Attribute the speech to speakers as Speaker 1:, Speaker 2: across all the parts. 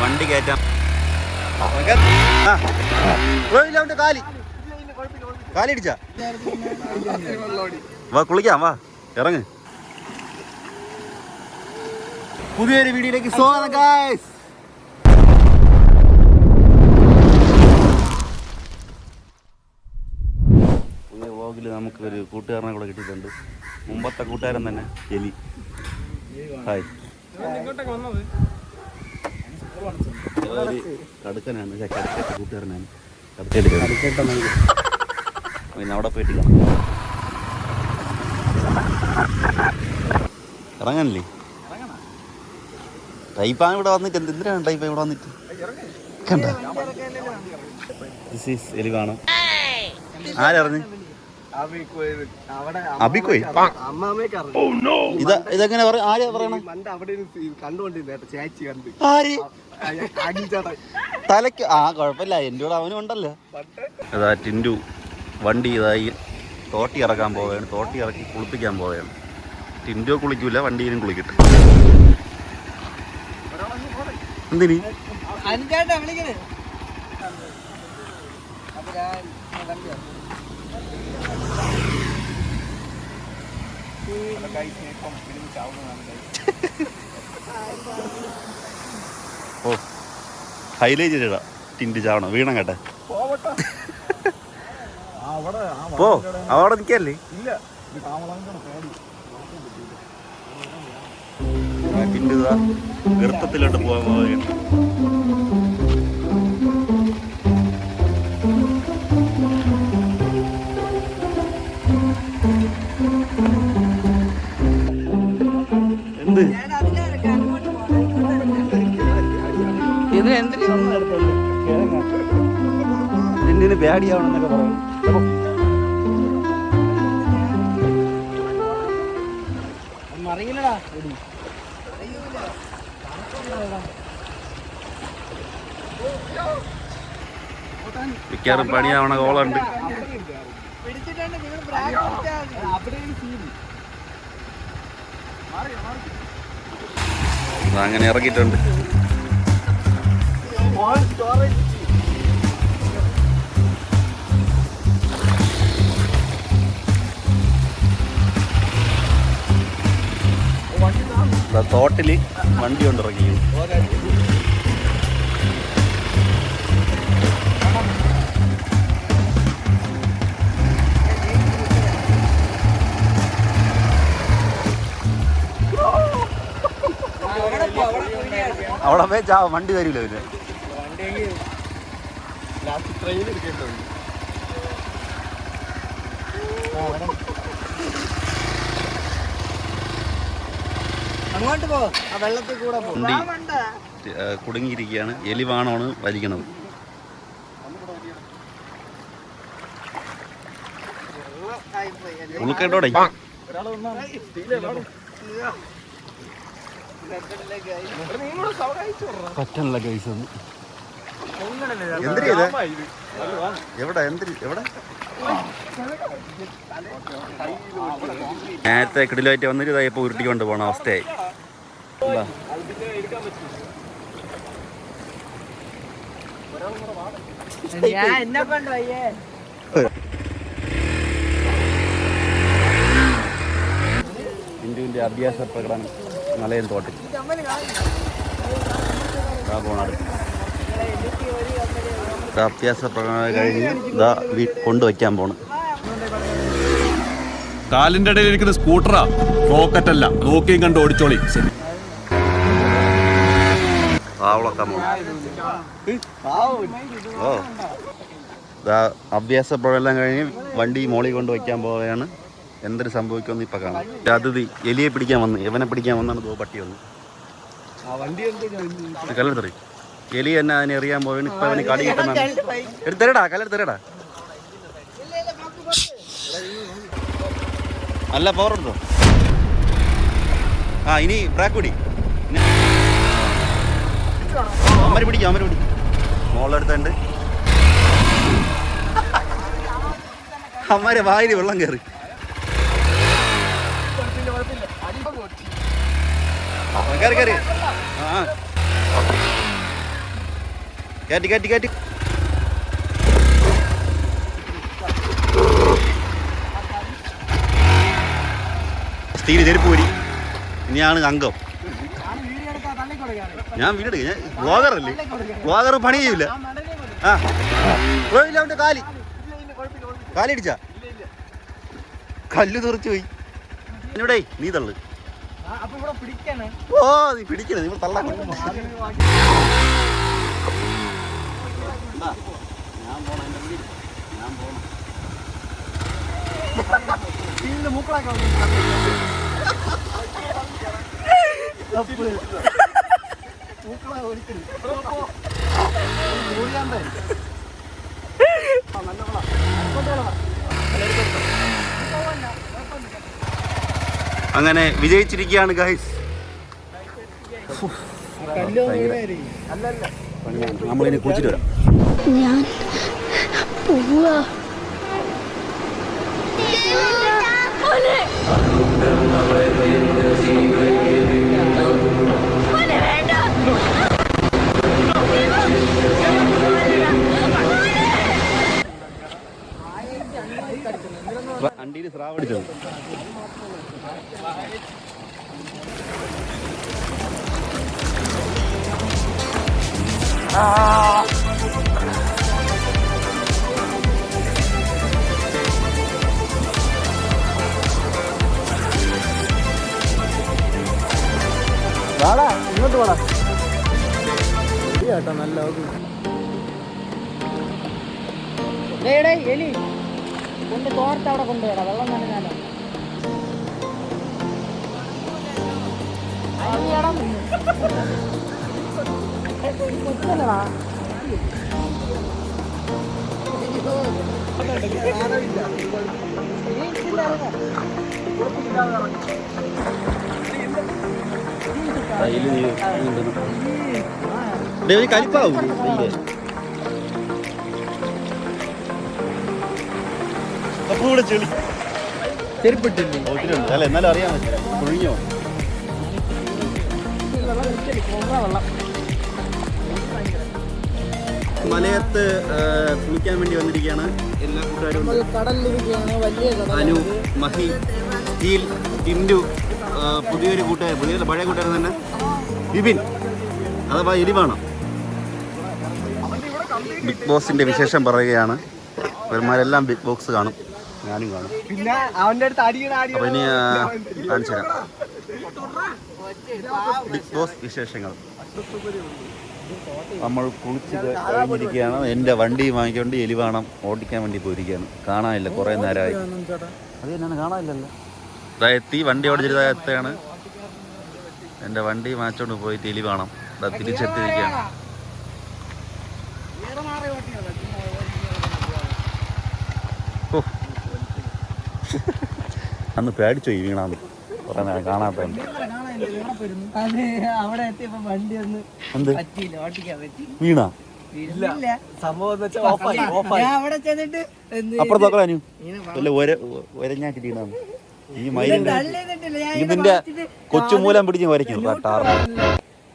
Speaker 1: വണ്ടി കയറ്റാം. കാലി. കാലിടിച്ച വാ കുളിക്കാം വാ. ഇറങ്ങ്. പുതിയൊരു വീഡിയോയിലേക്ക് സ്വാഗതം ഗായ്സ് പുതിയ വ്ളോഗിൽ നമുക്ക് ഒരു കൂട്ടുകാരനെ കൂടെ കിട്ടിയിട്ടുണ്ട്. മുമ്പത്തെ കൂട്ടുകാരൻ തന്നെ എലി. ഹായ് കടുക്കനാണ്. കടുക്കത്തെ കൂട്ടുകാരനാണ്. അവിടെ പോയിട്ട് ഇറങ്ങാനില്ലേ? ടൈപ്പാണ് ഇവിടെ വന്നിട്ട്. എന്ത് എന്തിനാണ് ടൈപ്പ് ഇവിടെ വന്നിട്ട്? കണ്ട? ദിസ് ഈസ് എലിവാണം? ആരറിഞ്ഞ്? അബിക്കോയ്. ഇത് ഇതെങ്ങനെ പറ ആര് പറയണേ?
Speaker 2: കണ്ടുകൊണ്ടിരുന്നേട്ടാ ചേച്ചി കണ്ട്.
Speaker 1: ആര്? തലയ്ക്ക് ആ കുഴപ്പമില്ല. എന്റെ കൂടെ അവനും ഉണ്ടല്ലോ. അതാ ടിൻഡു. വണ്ടി ഇതായി തോട്ടി ഇറക്കാൻ പോവുകയാണ്. തോട്ടി ഇറക്കി കുളിപ്പിക്കാൻ പോവുകയാണ്. ടിൻഡു കുളിക്കൂല വണ്ടിയിലും കുളിക്കട്ടെ. എന്തിനി?
Speaker 2: വിളിക്കണേ.
Speaker 1: ഓ ഹൈലൈറ്റ് ചെയ്തിടാ. ടിൻഡി ചാവണം. വീണം കേട്ടെ. പോ. അവിടെ. നിൽക്കല്ലേ? ടിൻഡു ഇതാ ഗർത്തത്തിലോട്ട് പോകാൻ പോവുകയാണ് ഇത് എന്തിനു പേടിയാവണമെന്നൊക്കെ പറയും.
Speaker 2: അറിയില്ലടാ
Speaker 1: മിക്കവാറും പണിയാവണ കോളുണ്ട്. അങ്ങനെ ഇറങ്ങിയിട്ടുണ്ട്. ദാ തോട്ടിൽ വണ്ടി കൊണ്ടിറങ്ങി. അവിടെ പോയി വണ്ടി തരില്ല പിന്നെ
Speaker 2: അങ്ങോട്ട് പോ. ആ വെള്ളത്തിൽ കൂടെ
Speaker 1: കുടുങ്ങിയിരിക്കുകയാണ്. എലിവാണമാണ് വലിക്കണത്. ഉൾക്കേട്ടോടെ. പറ്റണല്ല കേസ് ഒന്നും ഇത്? എവിടെ എന്തിരി എവിടെ? നേരത്തെ കിടിലായിട്ട് വന്നിട്ട് ഇതായപ്പോ ഉരുട്ടിക്കൊണ്ട് പോണ അവസ്ഥയായി?
Speaker 2: ഞാൻ എന്നെ കൊണ്ട്
Speaker 1: അഭ്യാസ പ്രകടനം മലയൻ തോട്ടിൽ പോണത് അഭ്യാസ പ്രകടനം കഴിഞ്ഞ് ഇതാ വീ കൊണ്ടുവയ്ക്കാൻ പോണ്.
Speaker 3: കാലിന്റെ ഇടയിൽ ഇരിക്കുന്ന സ്കൂട്ടറാ. റോക്കറ്റ് അല്ല. നോക്കിയും കണ്ട് ഓടിച്ചോളി.
Speaker 1: ഓ. അഭ്യാസ പ്രകടനം കഴിഞ്ഞ് വണ്ടി മോളി കൊണ്ട് വയ്ക്കാൻ പോവുകയാണ്. എന്തൊരു സംഭവിക്കുമെന്ന് ഇപ്പൊ കാണാം. അതിഥി എലിയെ പിടിക്കാൻ വന്ന് ഇവനെ പിടിക്കാൻ വന്നാണ് ദോ പട്ടി വന്നു. കല്ലെടുത്തറി എലി തന്നെ അതിനെ എറിയാൻ പോവാണ് ഇപ്പൊ അവന് കളി കിട്ടുന്ന എടുത്തരടാ കല്ലെടുത്തരടാ അല്ല പവർ എടുത്തോ ആ ഇനി ബ്രാക്ക് പിടി. അമ്മര് പിടിക്കും അമ്മര് പിടിക്കും. മോളെടുത്തുണ്ട്. അമ്മരെ വായിൽ വെള്ളം കയറി കയറി കയറി ആ. കയറ്റി കയറ്റി കയറ്റി സ്റ്റീൽ ചെരുപ്പ് പോരി. ഇനിയാണ് അംഗം. ഞാൻ വീട് ഞാൻ ബ്ലോഗറല്ലേ ബ്ലോഗർ പണി ചെയ്യില്ല ആ. പോയില്ല അവന്റെ കാലി. കാലിടിച്ച കല്ല് തെറിച്ചു പോയി. എന്നോടേ നീ തള്ളു.
Speaker 2: ഇവിടെ
Speaker 1: ഓ നീ പിടിക്കണേ നിങ്ങൾ തള്ളാൻ ഞാൻ പോണം എന്റെ വീട് ഞാൻ പോണം.
Speaker 2: സ്റ്റീലിന്റെ മൂക്കളൊക്കെ മൂക്കളെ ഒരിക്കലും.
Speaker 1: അങ്ങനെ വിജയിച്ചിരിക്കുകയാണ് ഗൈസ്. നമ്മളിനി കുളിച്ചിട്ട് വരാം.
Speaker 4: ഞാൻ പോവാ.
Speaker 1: അണ്ടിയിൽ സ്രാവടിച്ചത്
Speaker 2: വാടാ ഇങ്ങോട്ട് വാടാ. കേട്ടോ നല്ല എലി. കൊണ്ട് തോർത്ത് അവിടെ കൊണ്ടുപോടാ വെള്ളം നനഞ്ഞാലോ കൊച്ചല്ലടാ
Speaker 1: കലിപ്പാവും. അപ്പൊ ഇവിടെ ചെളി.
Speaker 2: ചെരുപ്പിട്ടില്ലേ?
Speaker 1: ഒത്തിരിയുണ്ട് അല്ല എന്നാലും അറിയാൻ പറ്റില്ല കുഴിഞ്ഞോ? മലയത്ത് കുളിക്കാൻ വേണ്ടി വന്നിരിക്കുകയാണ്. എല്ലാ കൂട്ടുകാരും അനു മഹി. സ്റ്റീൽ ടിൻഡു പുതിയൊരു കൂട്ടുകാരൻ പുതിയ പഴയ കൂട്ടുകാരൻ തന്നെ വിപിൻ അഥവാ എരിവാണോ ബിഗ് ബോസിന്റെ വിശേഷം പറയുകയാണ്. ഇവന്മാരെല്ലാം ബിഗ് ബോക്സ് കാണും. ഞാനും കാണും.
Speaker 2: പിന്നെ അവന്റെ അടുത്ത്
Speaker 1: അപ്പൊ ഇനി കാണിച്ചു തരാം. ബിഗ് ബോസ് വിശേഷങ്ങൾ. നമ്മൾ കുളിച്ച് കഴിഞ്ഞിരിക്കുകയാണ്. എന്റെ വണ്ടി വാങ്ങിക്കൊണ്ട് എലിവാണം ഓടിക്കാൻ വേണ്ടി പോയിരിക്കുകയാണ്. കാണാനില്ല കുറേ നേരമായി. അത് തന്നെയാണ് കാണാനില്ലല്ലോ. എത്തി വണ്ടി ഓടിച്ചിട്ട് എന്റെ വണ്ടി മാച്ചോണ്ട് പോയി തെലി വേണം. ഇതാ തിരിച്ചെത്തിയിരിക്കുകയാണ്. അന്ന് പേടിച്ചു പോയി വീണാന്ന്. കുറേ നേരം കാണാത്ത
Speaker 2: അതെ അവിടെ എത്തിയപ്പോ വണ്ടി ഒന്ന് പറ്റിയില്ല ഓട്ടിക്കാൻ പറ്റി.
Speaker 1: വീണാ? അപ്പുറത്തൊക്കെ ഒരഞ്ഞാക്കിട്ട് വീണാന്ന്. ഈ മയിലിന്റെ ഇതിന്റെ കൊച്ചുമൂലം പിടിച്ച് വരയ്ക്കും ടാർ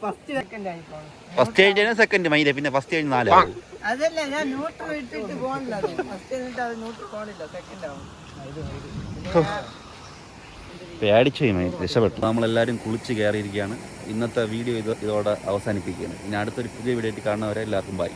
Speaker 2: ഫസ്റ്റ് സെക്കൻഡ് ആയിപ്പോണ്
Speaker 1: ഫസ്റ്റ് കഴിഞ്ഞ സെക്കൻഡ് മൈല പിന്നെ ഫസ്റ്റ് കഴിഞ്ഞ് നാല്.
Speaker 2: അതല്ല ഞാൻ ന്യൂട്രൽ ഇട്ടിട്ട് പോകണില്ല ഫസ്റ്റ് എന്നിട്ട് അത് ന്യൂട്രൽ പോകണില്ല സെക്കൻഡ് ആവും.
Speaker 1: പേടിച്ചു മൈൽ രക്ഷപ്പെട്ടു. നമ്മളെല്ലാവരും കുളിച്ച് കയറിയിരിക്കുകയാണ്. ഇന്നത്തെ വീഡിയോ ഇത് ഇതോടെ അവസാനിപ്പിക്കുകയാണ്. ഇനി അടുത്തൊരു പുതിയ വീഡിയോ ആയിട്ട് കാണുന്നവരെ എല്ലാവർക്കും ബൈ